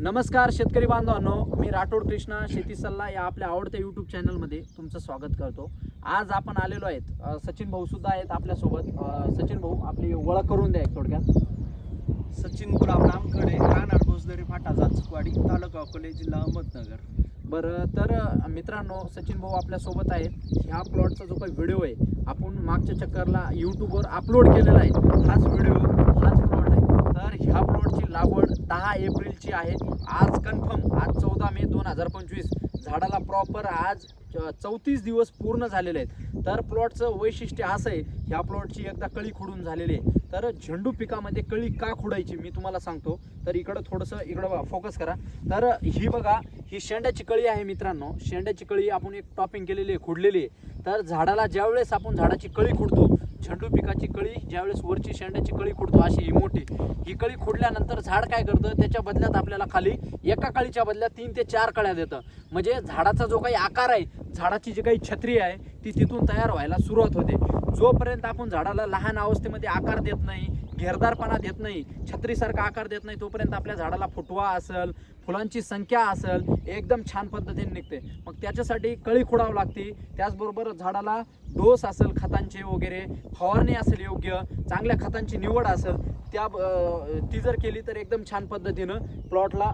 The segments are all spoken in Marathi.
नमस्कार शेतकरी बांधवांनो मी राठोड कृष्णा शेती सल्ला या आपल्या आवडत्या युट्यूब चॅनलमध्ये तुमचं स्वागत करतो. आज आपण आलेलो आहेत सचिन भाऊ सुद्धा आहेत आपल्यासोबत. सचिन भाऊ आपली ओळख करून द्या थोडक्यात. सचिन गुलाब नामकडे राहणार भोसदरी फाटा जाचकवाडी तालुका अकोले जिल्हा अहमदनगर. बरं तर मित्रांनो सचिन भाऊ आपल्यासोबत आहेत. ह्या प्लॉटचा जो काही व्हिडिओ आहे आपण मागच्या चक्करला यूट्यूबवर अपलोड केलेला आहे. हाच व्हिडिओ हाच ह्या प्लॉटची लागवड दहा एप्रिलची आहे. आज कन्फर्म आज चौदा मे दोन हजार पंचवीस. झाडाला प्रॉपर आज चौतीस दिवस पूर्ण झालेले आहेत. तर प्लॉटचं वैशिष्ट्य असं आहे ह्या प्लॉटची एकदा कळी खुडून झालेली आहे. तर झेंडू पिकामध्ये कळी का खुडायची मी तुम्हाला सांगतो. तर इकडं थोडंसं इकडं फोकस करा. तर ही बघा ही शेंड्याची कळी आहे मित्रांनो. शेंड्याची कळी आपण एक टॉपिंग केलेली आहे खुडलेली आहे. तर झाडाला ज्यावेळेस आपण झाडाची कळी खुडतो झेंडू पिकाची कळी ज्यावेळेस वरची शेंड्याची कळी खुडतो अशी ही मोठी ही कळी खुडल्यानंतर झाड काय करतं? त्याच्या बदल्यात आपल्याला खाली एका कळीच्या बदल्यात तीन ते चार कळ्या देतं. म्हणजे म्हणजे झाडाचा जो काही आकार आहे झाडाची जी काही छत्री आहे ती तिथून तयार व्हायला सुरुवात होते. जोपर्यंत आपण झाडाला लहान अवस्थेमध्ये आकार देत नाही घेरदारपणा देत नाही छत्रीसारखा आकार देत नाही तोपर्यंत आपल्या झाडाला फुटवा असेल फुलांची संख्या असेल एकदम छान पद्धतीने निघते. मग त्याच्यासाठी कळी खोडावं लागते. त्याचबरोबर झाडाला डोस असेल खतांचे वगैरे फवारणी असेल योग्य चांगल्या खतांची निवड असेल त्या ती जर केली तर एकदम छान पद्धतीनं प्लॉटला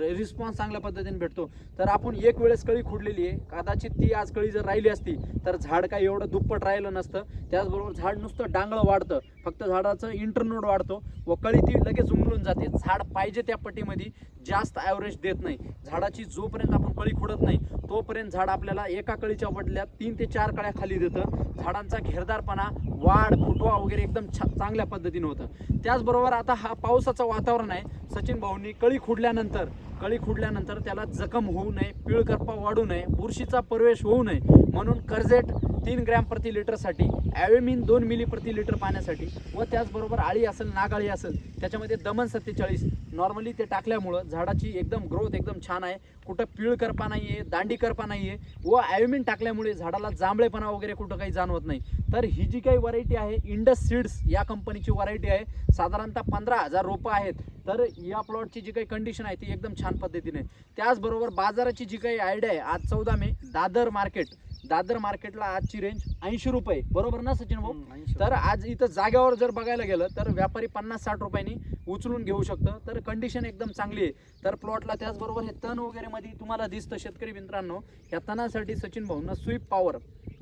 रिस्पॉन्स चांगल्या पद्धतीने भेटतो. तर आपण एक वेळेस कळी खुडलेली आहे. कदाचित ती आज कळी जर राहिली असती तर झाड काय एवढं दुप्पट राहिलं नसतं. त्याचबरोबर झाड नुसतं डांगळं वाढतं. फक्त झाडाचं इंट इंटरनोड वाढतो व कळी ती लगेच उमलून जाते. झाड पाहिजे त्या पटीमध्ये जास्त ॲव्हरेज देत नाही. झाडाची जोपर्यंत आपण कळी खोडत नाही तोपर्यंत झाड आपल्याला एका कळीच्या बदल्यात तीन ते चार कळ्या खाली देतं. झाडांचा घेरदारपणा वाढ फुटवा वगैरे एकदम छा चांगल्या पद्धतीने होतं. त्याचबरोबर आता हा पावसाचं वातावरण आहे. सचिन भाऊंनी कळी खुडल्यानंतर कळी खुडल्यानंतर त्याला जखम होऊ नये पिळकरपा वाढू नये बुरशीचा प्रवेश होऊ नये. म्हणून कर्जेट तीन ग्रॅम प्रति लिटरसाठी ॲवेमिन दोन मिली प्रति लिटर पाण्यासाठी व त्याचबरोबर आळी असेल नागाळी असेल त्याच्यामध्ये दमन सत्तेचाळीस. नॉर्मली ते टाकल्यामुळं झाडाची एकदम ग्रोथ एकदम छान आहे. कुठं पिळ करपा नाही आहे दांडी करपा नाही आहे व ॲवेमिन टाकल्यामुळे झाडाला जांभळेपणा वगैरे कुठं काही जाणवत नाही. तर ही जी काही व्हरायटी आहे इंडस सीड्स या कंपनीची व्हरायटी आहे. साधारणतः पंधरा हजार रोपं आहेत. तर या प्लॉटची जी काही कंडिशन आहे ती एकदम छान पद्धतीने. त्याचबरोबर बाजाराची जी काही आयडिया आहे आज चौदा मे दादर मार्केट दादर मार्केटला आजची रेंज ऐंशी रुपये. बरोबर ना सचिन भाऊ? तर आज इथं जाग्यावर जर बघायला गेलं तर व्यापारी पन्नास साठ रुपयांनी उचलून घेऊ शकतं. तर कंडिशन एकदम चांगली आहे. तर प्लॉटला त्याचबरोबर हे तण वगैरे मध्ये तुम्हाला दिसतं शेतकरी मित्रांनो. या तणासाठी सचिन भाऊंना स्वीप पॉवर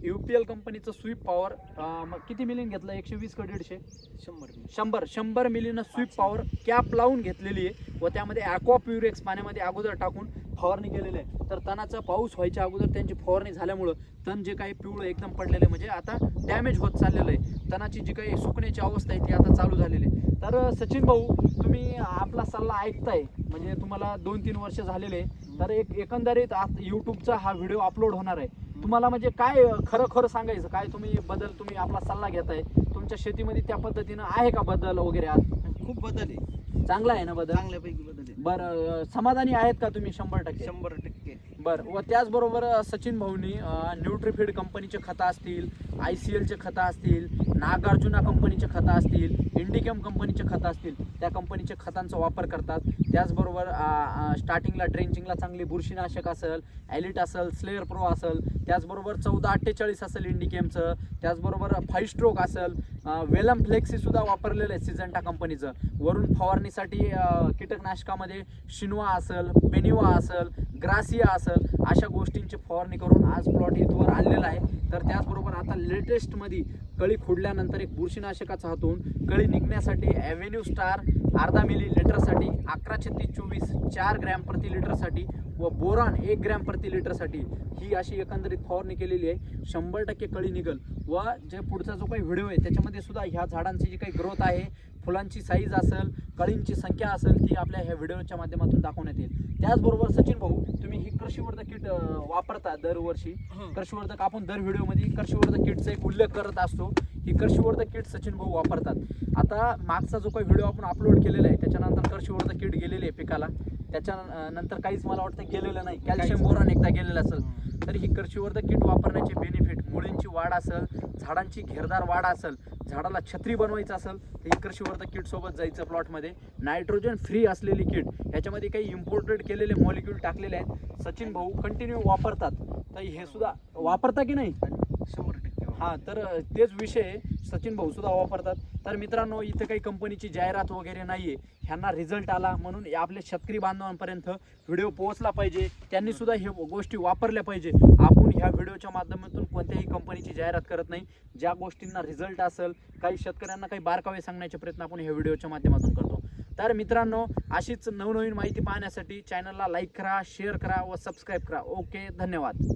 युपीएल कंपनीचं स्वीप पॉवर मग किती मिलियन घेतलं? एकशे वीस का दीडशे? शंभर शंभर. शंभर मिलीनं स्वीप पॉवर कॅप लावून घेतलेली आहे. व त्यामध्ये ॲक्वा प्युरेक्स पाण्यामध्ये अगोदर टाकून फवारणी केलेली आहे. तर तणाचा पाऊस व्हायच्या अगोदर त्यांची फवारणी झाल्यामुळं तण जे काही पिवळं एकदम पडलेलं आहे म्हणजे आता डॅमेज होत चाललेलं आहे. तणाची जी काही सुकण्याची अवस्था आहे ती आता चालू झालेली आहे. तर सचिन भाऊ तुम्ही आपला सल्ला ऐकताय म्हणजे तुम्हाला दोन तीन वर्ष झालेले आहे. तर एक एकंदरीत आत- यूट्यूबचा हा व्हिडिओ अपलोड होणार आहे. तुम्हाला म्हणजे काय खरं खरं सांगायचं? काय तुम्ही बदल तुम्ही आपला सल्ला घेताय? तुमच्या शेतीमध्ये त्या पद्धतीनं आहे का बदल वगैरे आज? खूप बदल आहे. चांगला आहे ना बदल? चांगल्यापैकी बदल आहे. बरं समाधानी आहेत का तुम्ही शंभर टक्के? शंभर टक्के. बरं व त्याचबरोबर सचिन भाऊनी न्यूट्रिफीड कंपनीचे खतं असतील आय सी एलचे खतं असतील नागार्जुना कंपनीचे खतं असतील इंडिकेम कंपनीचे खतं असतील त्या कंपनीचे खतांचा वापर करतात. त्याचबरोबर स्टार्टिंगला ड्रेंचिंगला चांगली बुरशीनाशक असेल ॲलिट असेल स्लेअर प्रो असेल त्याचबरोबर चौदा अठ्ठेचाळीस असेल इंडिकेमचं त्याचबरोबर फाईव्ह स्ट्रोक असेल वेलम फ्लेक्सीसुद्धा वापरलेलं आहे सिजंटा कंपनीचं वरून फवारणीसाठी कीटकनाशकामध्ये शिनवा असेल बेनिवा असेल ग्रासिया असेल अशा गोष्टींची फवारणी करून आज प्लॉट इथवर आणलेला आहे. तर त्याचबरोबर आता लेटेस्टमध्ये कळी खोडल्यानंतर एक बुरशीनाशकाचा हातून कळी निघण्यासाठी ॲव्हेन्यू स्टार अर्धा मिली लिटरसाठी अकरा छत्तीस चोवीस चार ग्रॅम प्रति लिटरसाठी व बोरॉन एक ग्रॅम प्रति लिटरसाठी ही अशी एकंदरीत फवारणी केलेली आहे. शंभर टक्के कळी निघल. व जे पुढचा जो काही व्हिडिओ आहे त्याच्यामध्ये सुद्धा ह्या झाडांची जी काही ग्रोथ आहे फुलांची साईज असेल कळींची संख्या असेल ती आपल्या ह्या व्हिडिओच्या माध्यमातून दाखवण्यात येईल. त्याचबरोबर सचिन भाऊ तुम्ही ही कृषीवर्धक किट वापरता दरवर्षी. कृषीवर्धक आपण दर व्हिडिओमध्ये कृषीवर्धक किटचा एक उल्लेख करत असतो. ही कृषीवर्धक किट सचिन भाऊ वापरतात. आता मागचा जो काही व्हिडिओ आपण अपलोड केलेला आहे त्याच्यानंतर कृषीवर्धक किट गेलेली आहे पिकाला. त्याच्या नंतर काहीच मला वाटतं गेलेलं नाही. कॅल्शियम बोरॉन एकदा गेलेलं असेल तर ही कृषीवर्धक किट वापरण्याचे बेनिफिट मुळींची वाढ असेल झाडांची घेरदार वाढ असेल झाडाला छत्री बनवायचं असेल तर ही कृषीवर्धक किट सोबत जायचं प्लॉटमध्ये नायट्रोजन फ्री असलेली किट ह्याच्यामध्ये काही इम्पोर्टेड केलेले मॉलिक्यूल टाकलेले आहेत. सचिन भाऊ कंटिन्यू वापरतात. तर हे सुद्धा वापरता की नाही? शंभर हां तर तेच विषय सचिन भाऊ सुद्धा वापरतात. तर मित्रांनो इथं काही कंपनीची जाहिरात वगैरे नाही आहे ह्यांना रिझल्ट आला म्हणून या आपल्या शेतकरी बांधवांपर्यंत व्हिडिओ पोहोचला पाहिजे. त्यांनी सुद्धा हे गोष्टी वापरल्या पाहिजे. आपण ह्या व्हिडिओच्या माध्यमातून कोणत्याही कंपनीची जाहिरात करत नाही. ज्या गोष्टींना रिझल्ट असेल काही शेतकऱ्यांना काही बारकावे सांगण्याचे प्रयत्न आपण ह्या व्हिडिओच्या माध्यमातून करतो. तर मित्रांनो अशीच नवनवीन माहिती पाहण्यासाठी चॅनलला लाईक करा शेअर करा व सबस्क्राईब करा. ओके धन्यवाद.